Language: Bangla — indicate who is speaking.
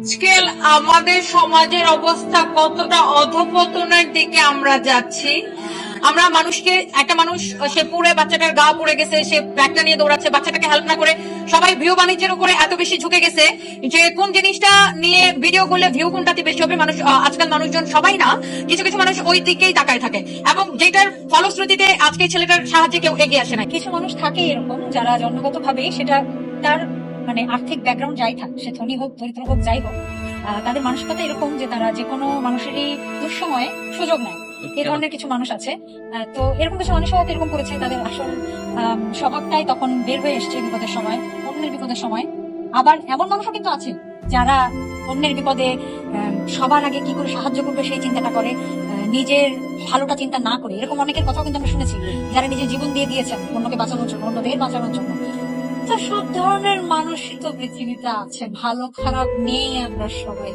Speaker 1: আজকাল আমাদের সমাজের অবস্থা কতটা অধপতনের দিকে আমরা যাচ্ছি। আমরা মানুষকে, একটা মানুষ, সে পুড়ে বাচ্চাটার গা পড়ে গেছে, সে ব্যাগটা নিয়ে দৌড়াচ্ছে, বাচ্চাটাকে হেল্প না করে সবাই ভিউ বাণিজ্যের উপরে এত বেশি ঝুঁকে গেছে যে কোন জিনিসটা নিয়ে ভিডিও করলে ভিউ কোনটাতে বেশি হবে, মানুষ আজকাল মানুষজন সবাই না, কিছু কিছু মানুষ ওই দিকেই তাকায় থাকে। এবং যেটার ফলশ্রুতিতে আজকে ছেলেটার সাহায্যে কেউ এগিয়ে আসে না
Speaker 2: কিছু মানুষ থাকে এরকম যারা জন্মগত ভাবে সেটা তার মানে আর্থিক ব্যাকগ্রাউন্ড যাই থাক সে ধনী হোক দরিদ্র হোক যাই হোক তাদের মানসিকতা এরকম যে তারা যে কোনো মানুষেরই দুঃসময়ে সুযোগ নেয়। এই ধরনের কিছু মানুষ আছে। তো এরকম কিছু মানুষ হয়তো এরকম করেছে তাদের আসল স্বভাবটাই তখন বের হয়ে এসছে বিপদের সময় অন্যের বিপদের সময়। আবার এমন মানুষও কিন্তু আছে যারা অন্যের বিপদে সবার আগে কি করে সাহায্য করবে সেই চিন্তাটা করে নিজের ভালোটা চিন্তা না করে। এরকম অনেকের কথাও কিন্তু আমরা শুনেছি যারা নিজের জীবন দিয়ে দিয়েছেন অন্যকে বাঁচানোর জন্য অন্যদের বাঁচানোর জন্য। তো সব ধরনের মানুষই তো পৃথিবীতে আছে। ভালো খারাপ নিয়ে আমরা সবাই